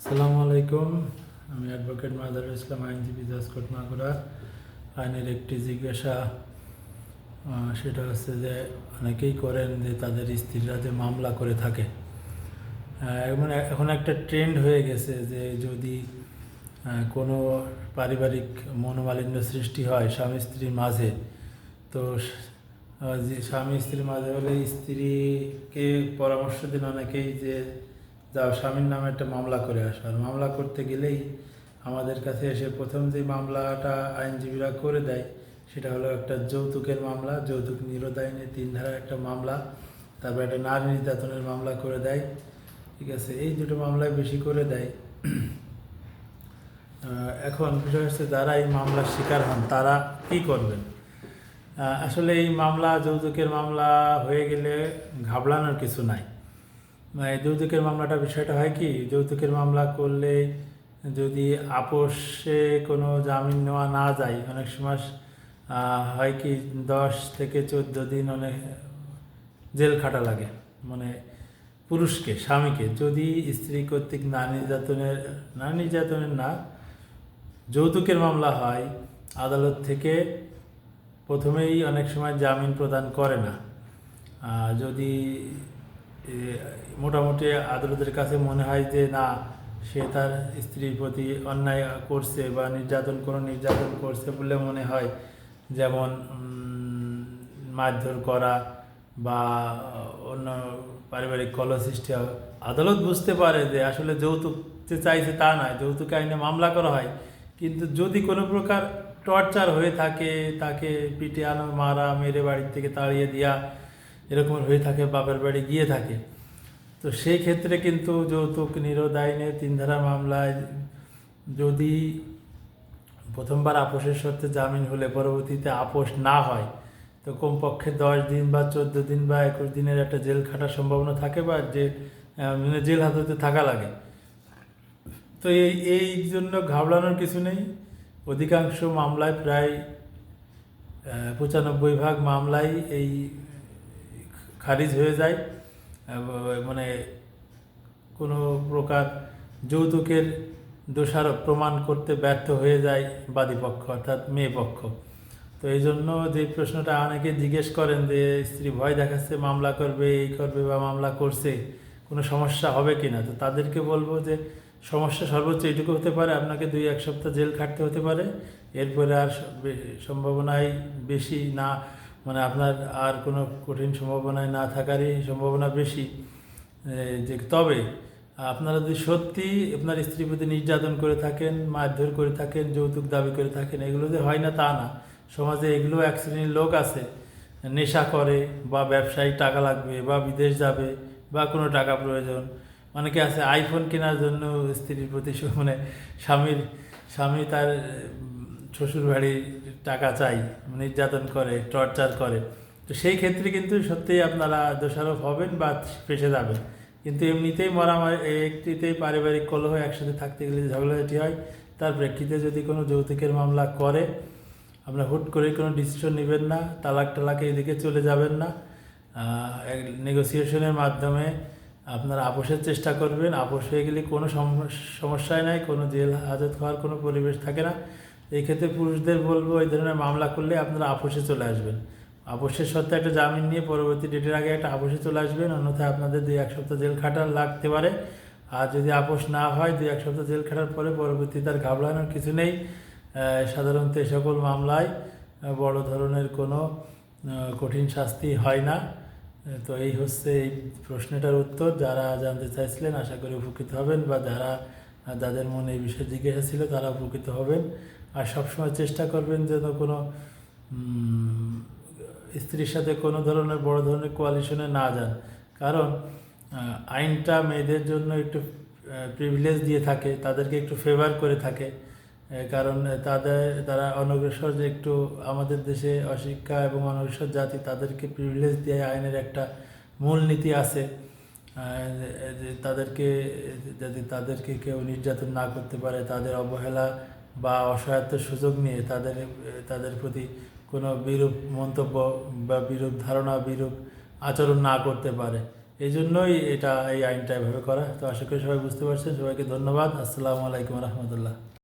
আসসালামু আলাইকুম। আমি অ্যাডভোকেট মাদারুল ইসলাম আইনজীবী দাসকোট মাগুরা। আইনের একটি জিজ্ঞাসা সেটা হচ্ছে যে অনেকেই করেন যে তাদের স্ত্রীরা যে মামলা করে থাকে। আহ, মানে এখন একটা ট্রেন্ড হয়ে গেছে যে যদি কোনো পারিবারিক মনোমালিন্য সৃষ্টি হয় স্বামী স্ত্রীর মাঝে তো স্বামী স্ত্রীর মাঝে হলে স্ত্রীকে পরামর্শ দিন অনেকেই যে যাও, স্বামীর নামে একটা মামলা করে আসো। আর মামলা করতে গেলেই আমাদের কাছে এসে প্রথম যে মামলাটা আইনজীবীরা করে দেয়, সেটা হলো একটা যৌতুকের মামলা, যৌতুক নিরোধ তিন ধারা একটা মামলা, তারপর একটা নারী নির্যাতনের মামলা করে দেয়, ঠিক আছে? এই দুটো মামলায় বেশি করে দেয়। এখন বিষয় হচ্ছে যারা এই মামলার শিকার হন, তারা কি করবেন? আসলে এই মামলা, যৌতুকের মামলা হয়ে গেলে ঘাবড়ানোর কিছু নাই। যৌতুকের মামলাটা বিষয়টা হয় কি, যৌতুকের মামলা করলে যদি আপোষে কোনো জামিন নেওয়া না যায়, অনেক সময় হয় কি দশ থেকে চোদ্দ দিন অনেক জেল খাটা লাগে মানে পুরুষকে, স্বামীকে। যদি স্ত্রী কর্তৃক না নির্যাতনের না নির্যাতনের না যৌতুকের মামলা হয়, আদালত থেকে প্রথমেই অনেক সময় জামিন প্রদান করে না। যদি মোটামুটি আদালতের কাছে মনে হয় যে, না, সে তার স্ত্রীর প্রতি অন্যায় করছে বা নির্যাতন, কোনো নির্যাতন করছে বলে মনে হয়। যেমন মারধর করা বা অন্য পারিবারিক কল সৃষ্টি হয় আদালত বুঝতে পারে যে, আসলে যৌতুক যে চাইছে তা নয়, যৌতুক আইনে মামলা করা হয়। কিন্তু যদি কোনো প্রকার টর্চার হয়ে থাকে, তাকে পিটে আনো, মারা, মেরে বাড়ির থেকে তাড়িয়ে দেওয়া এরকম হয়ে থাকে, বাপের বাড়ি গিয়ে থাকে। তো সেই ক্ষেত্রে কিন্তু যৌতুক নিরোধ আইনে তিন ধারা মামলায় যদি প্রথমবার আপোষের শর্তে জামিন হলে পরবর্তীতে আপোষ না হয়, তো কমপক্ষে দশ দিন বা চোদ্দ দিন বা একুশ দিনের একটা জেল খাটার সম্ভাবনা থাকে বা যে মানে জেল হাজতে থাকা লাগে। তো এই এই জন্য ঘাবড়ানোর কিছু নেই। অধিকাংশ মামলায় প্রায় পঁচানব্বই ভাগ মামলায় এই খারিজ হয়ে যায় মানে কোনো প্রকার যৌতুকের দোষারোপ প্রমাণ করতে ব্যর্থ হয়ে যায় বাদীপক্ষ, অর্থাৎ মেয়ে পক্ষ। তো এই জন্য যে প্রশ্নটা অনেকে জিজ্ঞেস করেন যে, স্ত্রী ভয় দেখাচ্ছে, মামলা করবে, এই করবে বা মামলা করছে, কোনো সমস্যা হবে কি না? তো তাদেরকে বলব যে, সমস্যা সর্বোচ্চ এটুকু হতে পারে, আপনাকে দুই এক সপ্তাহ জেল খাটতে হতে পারে। এরপরে আর সম্ভাবনায় বেশি না। মানে আপনার আর কোনো কঠিন সম্ভাবনায় না থাকারই সম্ভাবনা বেশি। যে তবে আপনারা যদি সত্যি আপনার স্ত্রীর প্রতি নির্যাতন করে থাকেন, মারধর করে থাকেন, যৌতুক দাবি করে থাকেন, এগুলো যে হয় না তা না। সমাজে এগুলো এক শ্রেণির লোক আছে, নেশা করে বা ব্যবসায়িক টাকা লাগবে বা বিদেশ যাবে বা কোনো টাকা প্রয়োজন। অনেকে আছে আইফোন কেনার জন্য স্ত্রীর প্রতি মানে স্বামীর, স্বামী তার শ্বশুর বাড়ির টাকা চাই, নির্যাতন করে, টর্চার করে, তো সেই ক্ষেত্রে কিন্তু সত্যিই আপনারা দোষারোপ হবেন বা ফেসে যাবেন। কিন্তু এমনিতেই মরামারি একটিতেই পারিবারিক কলহ একসাথে থাকতে গেলে ঝগড়াঝাটি হয়, তার প্রেক্ষিতে যদি কোনো যৌতুকের মামলা করে আপনারা হুট করে কোনো ডিসিশন নেবেন না, তালাক টালাকে এদিকে চলে যাবেন না নেগোসিয়েশনের মাধ্যমে আপনার আপোষের চেষ্টা করবেন। আপোষ হয়ে গেলে কোনো সম- সমস্যাই নাই, কোনো জেল হাজত হওয়ার কোনো পরিবেশ থাকে না। এই ক্ষেত্রে পুরুষদের বলব, এই ধরনের মামলা করলে আপনারা আপোষে চলে আসবেন। আপোষের সত্ত্বে একটা জামিন নিয়ে পরবর্তী ডেটের আগে একটা আপোষে চলে আসবেন, অন্যথায় আপনাদের দুই এক সপ্তাহ জেল খাটা লাগতে পারে। আর যদি আপোষ না হয়, দুই এক সপ্তাহ জেল খাটার পরে পরবর্তী তার ঘাবড়ানোর কিছু নেই। সাধারণত এ সকল মামলায় বড় ধরনের কোনো কঠিন শাস্তি হয় না। তো এই হচ্ছে এই প্রশ্নটার উত্তর। যারা জানতে চাইছিলেন, আশা করি উপকৃত হবেন, বা যারা যাদের মনে এই বিষয়ে জিজ্ঞাসা ছিল তারা উপকৃত হবেন। আর সবসময় চেষ্টা করবেন যেন কোনো স্ত্রীর সাথে কোনো ধরনের বড় ধরনের কোয়ালিশনে না যান। কারণ আইনটা মেয়েদের জন্য একটু প্রিভিলেজ দিয়ে থাকে, তাদেরকে একটু ফেভার করে থাকে। কারণ তাদের, তারা অনগ্রসর যে একটু আমাদের দেশে অশিক্ষা এবং অনগ্রসর জাতি, তাদেরকে প্রিভিলেজ দিয়ে আইনের একটা মূল নীতি আছে। তাদেরকে, যদি তাদেরকে কেউ নির্যাতন না করতে পারে, তাদের অবহেলা বা অসহায়ত্বের সুযোগ নিয়ে তাদের তাদের প্রতি কোনো বিরূপ মন্তব্য বা বিরূপ ধারণা, বিরূপ আচরণ না করতে পারে। এই জন্যই এটা এই আইনটা এভাবে করা। তো আশা করি সবাই বুঝতে পারছেন। সবাইকে ধন্যবাদ। আসসালামু আলাইকুম রহমতুল্লাহ।